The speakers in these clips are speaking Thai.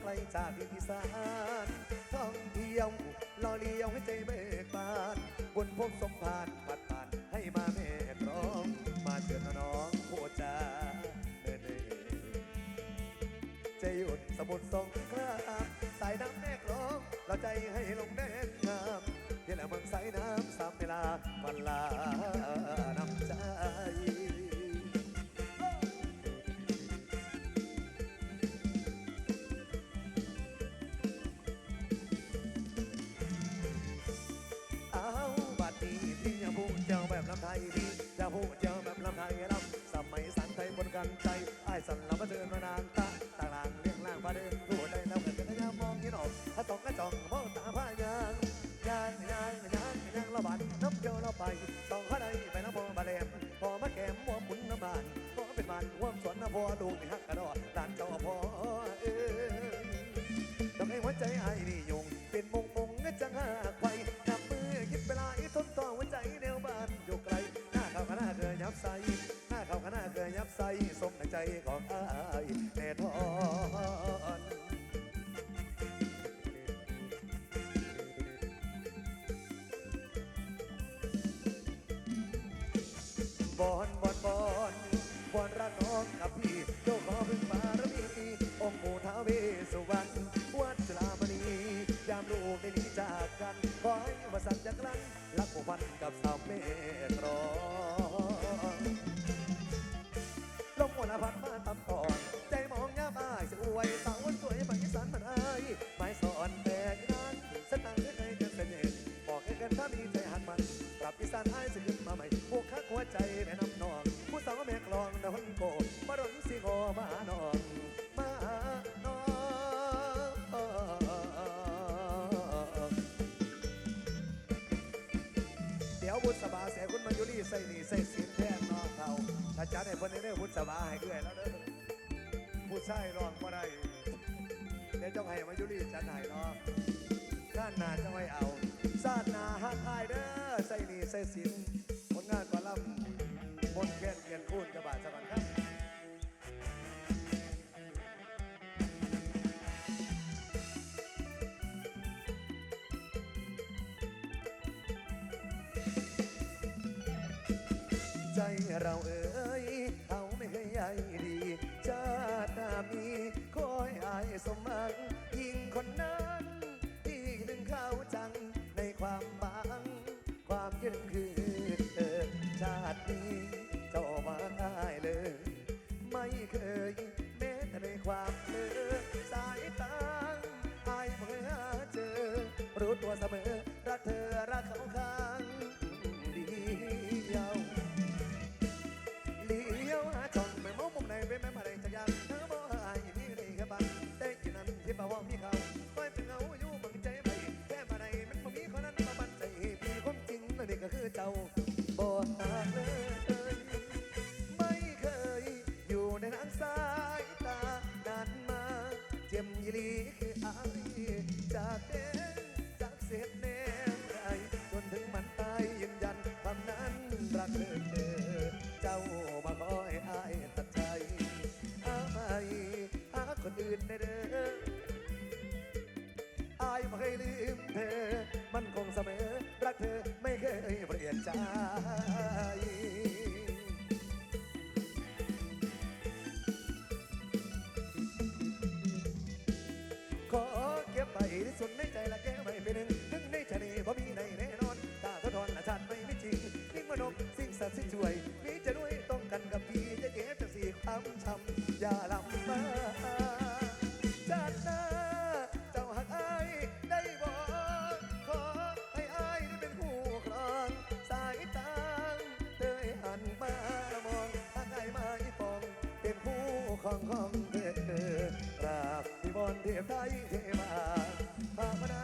ไกลจากอีสานท่องเที่ยวรอเลี้ยวให้ใจเบิกบานบนพบสมพานปัดผ่านให้มาแม่กรองมาเชิญน้องโคจาเดินเดินจะหยุดสมุทรสงครามสายน้ำแม่กลองเราใจให้ลงแดนงามเที่แหละเมืองสายน้ำสามเวลาวันลา นถ้ามีใจหันมันปรับอีสานอ้ายสิขึ้นมาใหม่พวกคักหัวใจแม่น้ำนองผู้สาวแม่กลองดอนโกมาดนสิโกมาหนองมาหนองเดี๋ยวบุษบาเสียคุณมายุรีใส่หนีใส่สินแทนนองเขาถ้าจัดให้เพิ่นได้เด้บุษบาให้เอื้อยแล้วเด้อผู้ชายร้องบ่ได้เดี๋ยวเจ้าให้มายุรีจัดให้เนาะ ด้านหน้าจะไว้เอาซาดหน้าฮักอายเด้อใส่หนีใส่สินผลงานกอลัมน์มนแค้นเกียนคูนกระบาดสะบันครับใจเราเอ่ย รู้ตัวเสมอ รักเธอรักเขาข้างเดียวเลี้ยวหาช่องไม่มองมุมไหนเป็นแม้มาได้จะยังเธอบอกหายพี่เลยครับังแต่กินนั้นที่ป่าว่ามีเขาคอยเป็นเงาอยู่บังใจไปแค่มาไหนมันบ่มีคนนั้นมาบันใจพี่ความจริงนั่นนี่ก็คือเจ้าบ่หา คนอื่นเด้ออายไม่เคยลืมเธอ มันคงเสมอ รักเธอไม่เคยเปลี่ยนใจขอเก็บไปที่สุดในใจและแก้ไม่เป็นหนึ่งถึงในใจนี้พอมีในแน่นอนตาสะท้อนละชาติไม่มีจริงนิ่งมนสิ่งศักดิ์สิทธิ์ช่วย มีจะด้วยต้องกันกับพี่จะเก็บจากสี่ความช้ำ เทียบไทยเทมาภาวนา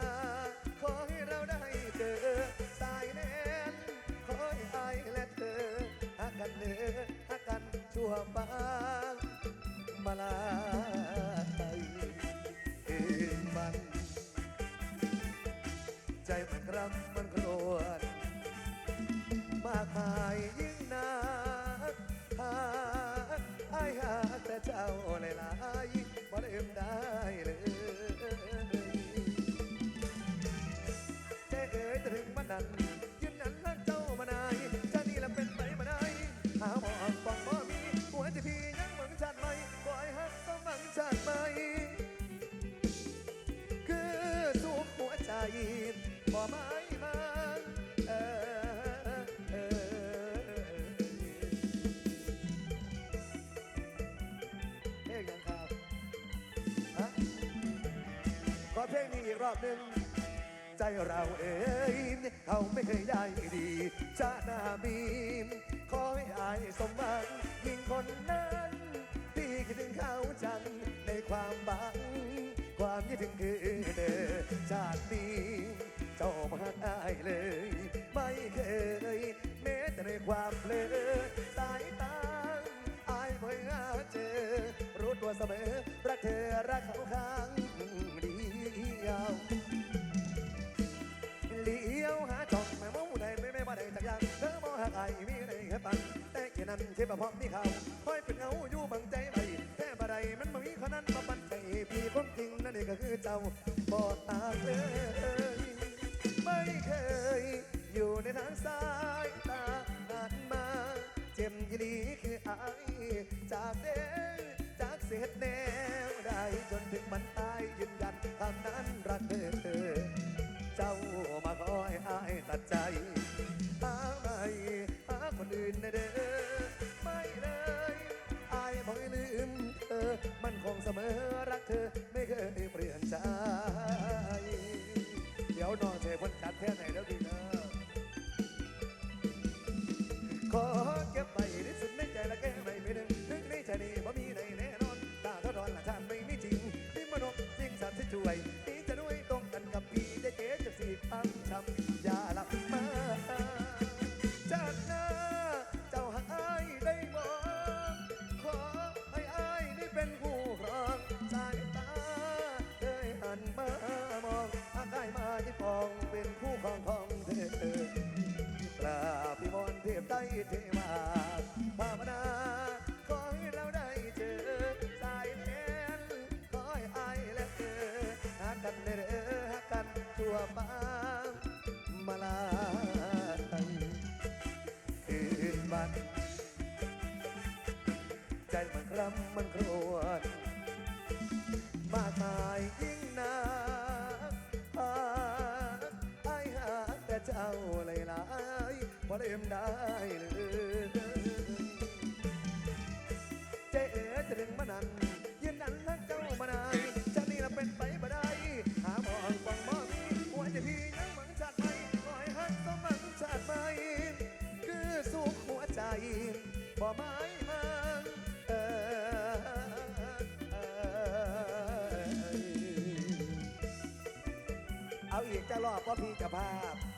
ขอให้เราได้เจอสายแนนขอให้อายและเธอหักกันเนื้อหักกันชั่วฟ้ามาลาไเองมัน ใจมันรักมันโกรธมากมายยิ่งนักหาไอ้หากแต่เจ้าหลยๆบ่ลืม นี้อีกรอบหนึ่งใจเราเอ้ยเขาไม่เคยได้ดีชาหนามีมขอให้อายสมหวังยิ่งคนนั้นพี่คิดถึงเขาจังในความบัง ความคิดถึงคือเดิมชาตินี้เจ้ามาหักอายเลย ไม่เคยแม้แต่ในความเพลอสายตาอายบ่อยหาเจอรู้ตัวเสมอรักเธอรักเขาข้า นั้นเช่นเพราะมีเขาคอยเป็นเงาอยู่บังใจไปแค่บ่ได้มันบ่มีคนนั้นมาปั่นใจพี่ความจริงนั่นเองก็คือเจ้าบอดตาเลยไม่เคย อยู่ในทางสายตาผ่านมา เจ็บยีหลีคือไอายจากเด้จากเศษแนวได้จนถึงมันตายยืนยันคำนั้นรักเธอเจ้ามาคอยอายตัดใจ มันคงเสมอรักเธอไม่เคยเปลี่ยนใจ เดี๋ยวน้องเทพ้นจัดแค่ไหนแล้วดีนะ ต้เทมาภาวนาขอให้เราได้เจอ สายแทนขอให้อายและเธอหากันเด้อหากันชั่วฟ้านมาลาคืนวันใจมันคร่ำมันครวญมากมายายๆพอเล่มได้เลยเจ๊เอ๋จะถึงมานันยืนยันรักเจ้ามานานจะนี่ละเป็นไปบ่ได้ หาหมองฟังบ่มีหัวใจพี่ยังหวังชาติไปคอยหักสมหวังชาติไปคือสุขหัวใจบ่ไม้มันเออเออเอาอีกจะรอบว่าพี่จะภาพ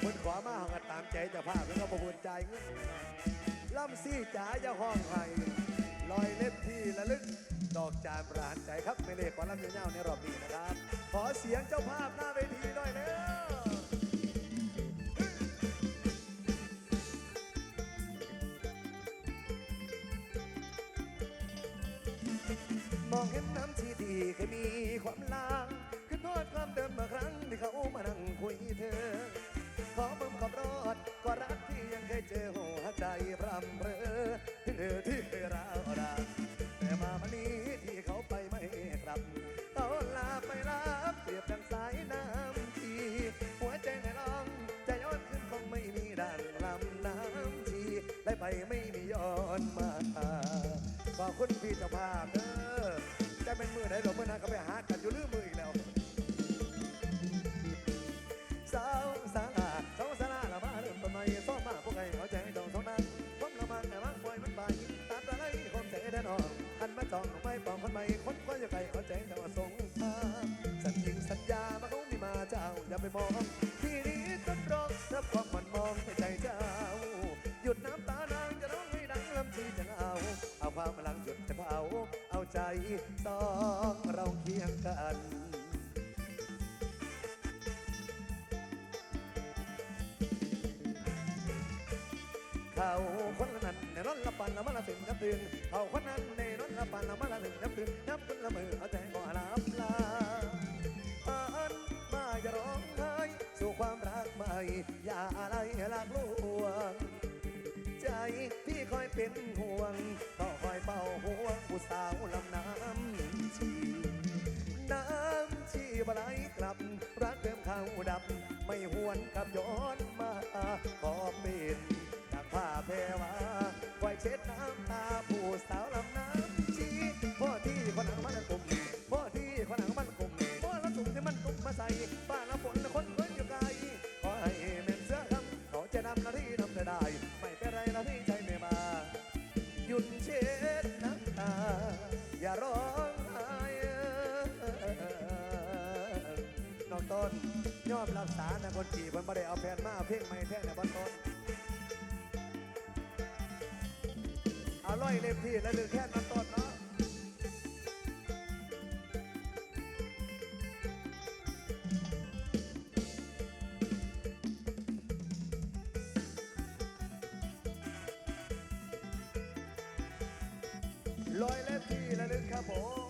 เอาคนขอมาหองกันตามใจเจะภาพแล้วก็ประมูลใจเงินล่ำซี่จ๋าจะห้องไห้ลอยเล็บที่ระลึก ดอกจานประหารใจครับไม่เล็กขอลำเงี้ยวๆในรอบนี้นะครับ ขอเสียงเจ้าภาพหน้าเวทีหน่อยเร็วมองเห็นน้ำที่ดีเคยมีความลางคือโทษความเดิมเมื่อครั้งที่เขามานั่งคุยเธอ คุณพี่เจ้าภาพเด้อจะเป็นมือไหนหรอเมื่อนั้นก็ไปหากันอยู่ลืมมืออีกแล้วสาวสาราสาวสาราละมาเริ่มต้นใหม่ซ้อมมาพวกไอ้เขาใจต้องสองนั้นผมละมันแต่ว่าปล่อยมันไปตามอะไรคมใจแน่นอนอันมาจองไม่ปองคนใหม่คนก็จะไกลเขาใจแต่ว่าสงทางสัญญิงสัญญามาเขามีมาเจ้าอย่าไปมองที่นี้ต้นรองรับความ เอาใจสองเราเคียงกันเขาคนนั้นในนอนละปันละมาละถึงกับตื่นเขาคนนั้นในนอนละปันละมาละถึงกับตื่นนับเป็นละมือเอาใจบ่หลับลาอันมาอย่าร้องไห้สู่ความรักใหม่อย่าอะไรหลากลวงใจพี่คอยเป็นห่วง ผู้สาวลำน้ำชีน้ำชีบไหลกลับ รักเดิมเขาดับ ไม่หวนกลับย้อนมาขอบปิดจากผ้าเพวาไว้เช็ดน้ำตาผู้สาวลำน้ำชีพ่อที่คนนั้นมา ยอมรักษานะคนจีบมันไม่ได้เอาแฟนมาเพ่งไม่แท้ในบอต้นเอาร้อยเล็บพี่แล้วลือแค่มาต้นเนาะร้อยเล็บพี่แล้วลือครับผม